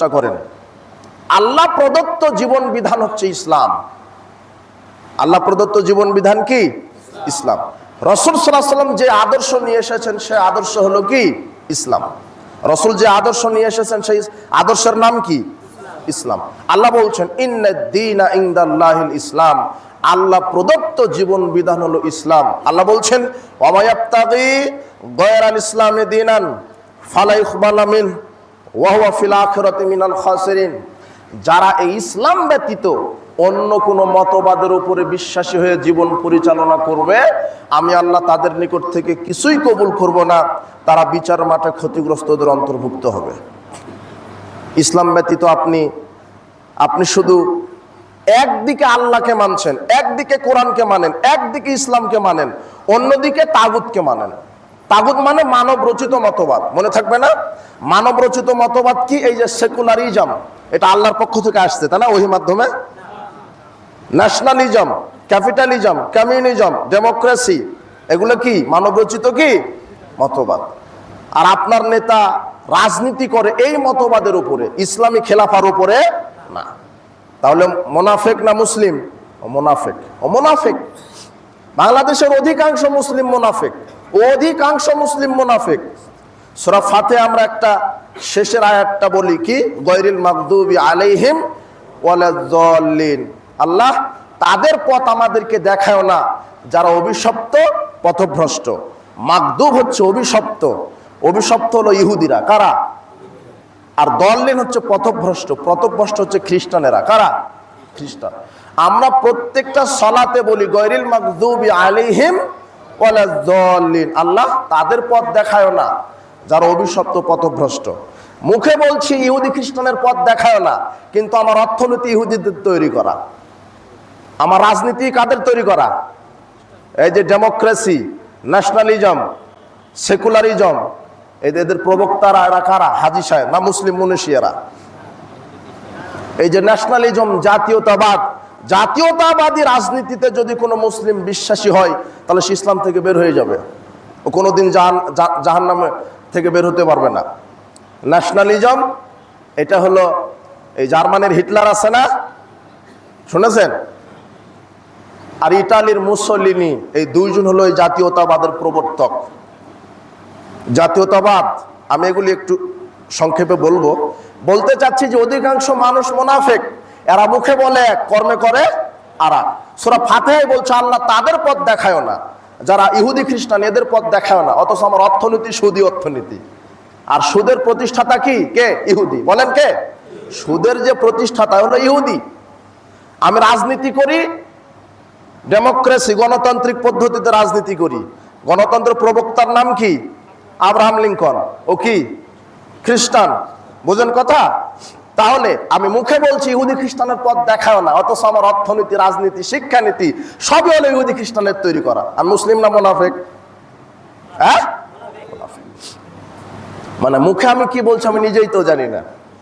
চেষ্টা করেন। আল্লাহ প্রদত্ত জীবন বিধান হচ্ছে ইসলাম। আল্লাহ প্রদত্ত জীবন বিধান কি? ইসলাম। রসুল সাল্লাম যে আদর্শ নিয়ে এসেছেন, সে আদর্শ হলো কি? ইসলাম। রসুল যে আদর্শ নিয়ে এসেছেন, সেই আদর্শের নাম কি? ইসলাম। আল্লাহ বলছেন ইন্দাল্লাহিল ইসলাম। আল্লাহ প্রদত্ত জীবন বিধান হলো ইসলাম। আল্লাহ বলছেন ইসলামে দিনান ফালাই মিনাল যারা এই ইসলাম ব্যতীত অন্য কোনো মতবাদের উপরে বিশ্বাসী হয়ে জীবন পরিচালনা করবে, আমি আল্লাহ তাদের নিকট থেকে কিছুই কবুল করব না। তারা বিচার মাঠে ক্ষতিগ্রস্তদের অন্তর্ভুক্ত হবে। ইসলাম ব্যতীত আপনি আপনি শুধু একদিকে আল্লাহকে মানছেন, একদিকে কোরআনকে মানেন, একদিকে ইসলামকে মানেন, অন্যদিকে তাগুতকে মানেন। তাগুত মানে মানব রচিত মতবাদ। মনে থাকবে না? মানব রচিত মতবাদ কি? এই যে সেকুলারিজম, এটা আল্লাহর পক্ষ থেকে আসছে, তাই না? ওই মাধ্যমে? ন্যাশনালিজম, ক্যাপিটালিজম, কমিউনিজম, ডেমোক্রেসি, এগুলো কি? মানব রচিত কি? মতবাদ। আর আপনার নেতা রাজনীতি করে এই মতবাদের উপরে, ইসলামী খেলাফার উপরে না। তাহলে মোনাফেক না মুসলিম? মোনাফেক। ও মোনাফেক বাংলাদেশের অধিকাংশ মুসলিম মোনাফেক। অধিকাংশ মুসলিম মোনাফেক। সুরা ফাতে আমরা একটা শেষের আয়াতটা বলি কি? গৈরিল মাকদুবি আলাইহিম ওয়ালাজ্জাল্লিন আল্লাহ তাদের পথ আমাদেরকে দেখায় না, যারা অভিশপ্ত, পথভ্রষ্ট। মাকদুব হচ্ছে অভিশপ্ত। অভিশপ্ত হলো ইহুদিরা। কারা? আর দললেন হচ্ছে পথভ্রষ্ট। পথভ্রষ্ট হচ্ছে খ্রিস্টানেরা। কারা? খ্রিস্টান। আমরা প্রত্যেকটা সলাতে বলি গৈরিল মাকদুবি আলাইহিম আল্লাহ তাদের পথ দেখায় না, যারা অভিশপ্ত পথভ্রষ্ট। মুখে বলছি, ইহুদি খ্রিস্টানের পথ দেখায় না, কিন্তু আমার অর্থনীতি ইহুদিদের তৈরি করা। আমার রাজনীতি কাদের তৈরি করা? এই যে ডেমোক্রেসি, ন্যাশনালিজম, সেকুলারিজম এদের এদের প্রবক্তারা এরা কারা? হাজি সাহেব না মুসলিম মনীষীরা এই যে ন্যাশনালিজম, জাতীয়তাবাদ জাতীয়তাবাদী রাজনীতিতে যদি কোনো মুসলিম বিশ্বাসী হয়, তাহলে সে ইসলাম থেকে বের হয়ে যাবে। ও কোনোদিন জাহান জাহান নামে থেকে বের হতে পারবে না। ন্যাশনালিজম, এটা হলো এই জার্মানির হিটলার আছে না? শুনেছেন? আর ইটালির মুসলিনি, এই দুইজন হলো এই জাতীয়তাবাদের প্রবর্তক। জাতীয়তাবাদ, আমি এগুলি একটু সংক্ষেপে বলব। বলতে চাচ্ছি যে অধিকাংশ মানুষ মোনাফেক। এরা মুখে বলে, কর্মে করে আরা। সোরা ফাতে বলছে, আল্লাহ তাদের পথ দেখায় না। যারা ইহুদি খ্রিস্টান, এদের পথ দেখায় না। অথচ আমার অর্থনীতি সুদী অর্থনীতি। আর সুদের প্রতিষ্ঠাতা কি? কে? ইহুদি। বলেন কে? সুদের যে প্রতিষ্ঠাতা হলো ইহুদি। আমি রাজনীতি করি, ডেমোক্রেসি, গণতান্ত্রিক পদ্ধতিতে রাজনীতি করি। গণতন্ত্র প্রবক্তার নাম কি? Abraham Lincoln. ও কি? খ্রিস্টান। বুঝেন কথা? তাহলে আমি মুখে বলছি ইহুদি খ্রিস্টানের পথ দেখাও না, অথচ আমার অর্থনীতি, রাজনীতি, শিক্ষানীতি সবই হলো ইহুদি খ্রিস্টানের তৈরি করা। আর মুসলিম না মোনাফেক? হ্যাঁ? মানে মুখে আমি কি বলছি আমি নিজেই তো জানি না।